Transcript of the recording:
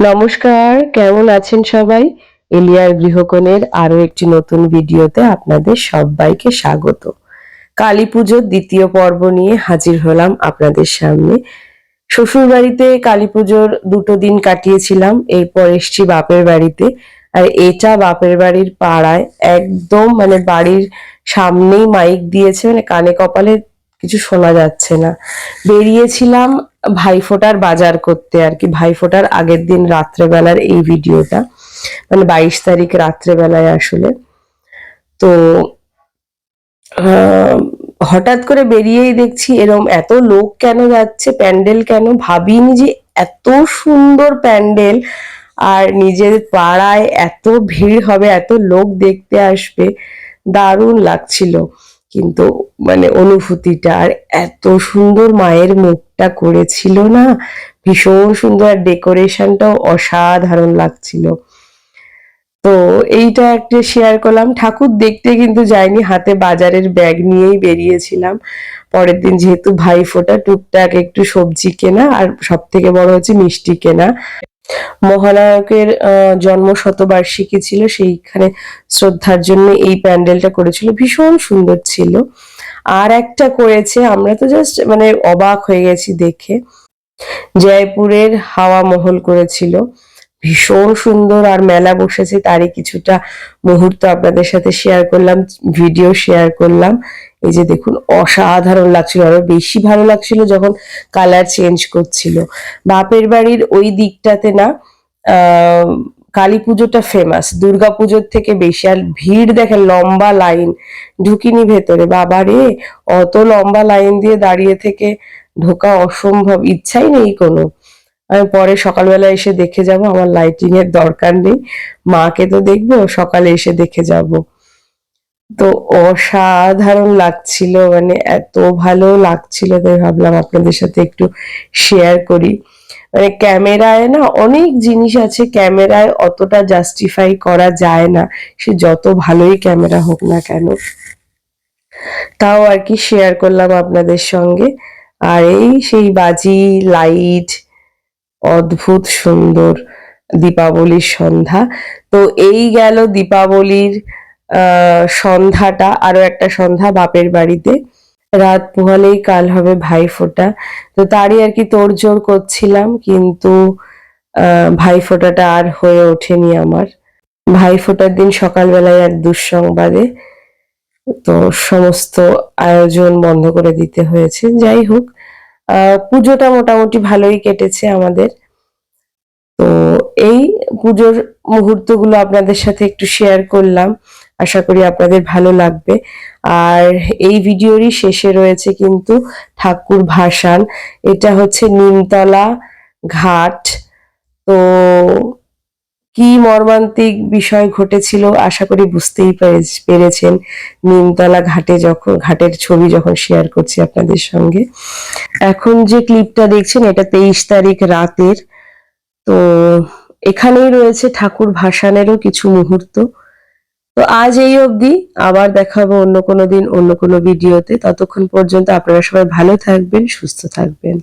নমস্কার, কেমন আছেন সবাই? এলিয়ার গৃহকোণের আরও একটি নতুন ভিডিওতে আপনাদের সবাইকে স্বাগত। কালী পুজোর দ্বিতীয় পর্ব নিয়ে হাজির হলাম আপনাদের সামনে। শ্বশুর বাড়িতে কালী পুজোর দুটো দিন কাটিয়েছিলাম, এরপর এসছি বাপের বাড়িতে। আর এটা বাপের বাড়ির পাড়ায় একদম মানে বাড়ির সামনেই মাইক দিয়েছে মানে কানে কপালে কিছু শোনা যাচ্ছে না। বেরিয়েছিলাম ভাইফোঁটার বাজার করতে আর কি। ভাইফোঁটার আগের দিন রাত্রেবেলার এই ভিডিওটা মানে বাইশ তারিখ রাত্রেবেলায় আসলে। তো হঠাৎ করে বেরিয়েই দেখছি এরম এত লোক কেন যাচ্ছে, প্যান্ডেল কেন ভাবিনি যে এত সুন্দর প্যান্ডেল, আর নিজের পাড়ায় এত ভিড় হবে, এত লোক দেখতে আসবে। দারুণ লাগছিল। কিন্তু মানে অনুভূতিটা আর এত সুন্দর মায়ের মুখটা করেছিল না? ভীষণ সুন্দর আর ডেকোরেশনটাও অসাধারণ লাগছিল। তো এইটা একটা শেয়ার করলাম। ঠাকুর দেখতে কিন্তু যাইনি হাতে বাজারের ব্যাগ নিয়েই বেরিয়েছিলাম। পরের দিন যেহেতু ভাই ফোটা টুকটাক একটু সবজি কেনা আর সব থেকে বড় হচ্ছে মিষ্টি কেনা। মহানায়কের জন্ম শতবার্ষিকী ছিল, সেইখানে শ্রদ্ধার জন্য এই প্যান্ডেলটা করেছিল। ভীষণ সুন্দর ছিল। আর একটা করেছে, আমরা তো জাস্ট মানে অবাক হয়ে গেছি দেখে। জয়পুরের হাওয়া মহল করেছিল। ভীষণ সুন্দর, আর মেলা বসেছে, তারই কিছুটা মুহূর্ত আপনাদের সাথে শেয়ার করলাম ভিডিও শেয়ার করলাম। এই যে দেখুন, অসাধারণ লাগছিল, আরও বেশি ভালো লাগছিল যখন কালার চেঞ্জ করছিল। বাপের বাড়ির ওই দিকটাতে না কালী পুজোটা ফেমাস দুর্গা পুজোর থেকে বেশি, আর ভিড় দেখে লম্বা লাইন ঢুকিনি ভেতরে। বাবা রে অত লম্বা লাইন দিয়ে দাঁড়িয়ে থেকে ঢোকা অসম্ভব, ইচ্ছাই নেই কোনো। আমি পরে সকালবেলা এসে দেখে যাব, আমার লাইটিং এর দরকার নেই। মাকে তো দেখব, সকালে এসে দেখে যাব। তো অসাধারণ লাগছিল মানে এত ভালো লাগছিল তাই ভাবলাম আপনাদের সাথে একটু শেয়ার করি। মানে ক্যামেরায় না অনেক জিনিস আছে, ক্যামেরায় অতটা জাস্টিফাই করা যায় না। সে যত ভালোই ক্যামেরা হোক না কেন। তাও আর কি শেয়ার করলাম আপনাদের সঙ্গে। আর এই সেই বাজি লাইট অদ্ভুত সুন্দর দীপাবলির সন্ধ্যা। তো এই গেল দীপাবলির সন্ধ্যাটা, আরও একটা সন্ধ্যা বাপের বাড়িতে। রাত পোহালেই কাল হবে ভাইফোঁটা। তো তারই আর কি তোড়জোড় করছিলাম, কিন্তু ভাইফোঁটাটা আর হয়ে ওঠেনি আমার। ভাইফোঁটার দিন সকালবেলায় এক দুঃসংবাদে তো সমস্ত আয়োজন বন্ধ করে দিতে হয়েছে। যাই হোক পুজোটা মোটামুটি ভালোই কেটেছে আমাদের। তো এই পুজোর মুহূর্তগুলো আপনাদের সাথে একটু শেয়ার করলাম। আশা করি আপনাদের ভালো লাগবে। আর এই ভিডিওরই শেষে রয়েছে কিন্তু ঠাকুর ভাসান। এটা হচ্ছে নিমতলা ঘাট। তো কি মর্মান্তিক বিষয় ঘটেছিল আশা করি বুঝতেই পেরে- পেরেছেন নিমতলা ঘাটে যখন, ঘাটের ছবি যখন শেয়ার করছি আপনাদের সঙ্গে। এখন যে ক্লিপটা দেখছেন, এটা তেইশ তারিখ রাতের। তো এখানেই রয়েছে ঠাকুর ভাসানেরও কিছু মুহূর্ত। তো আজ এই অবধি, আবার দেখাবো অন্য কোনো দিন, অন্য কোনো ভিডিওতে। ততক্ষণ পর্যন্ত আপনারা সবাই ভালো থাকবেন, সুস্থ থাকবেন।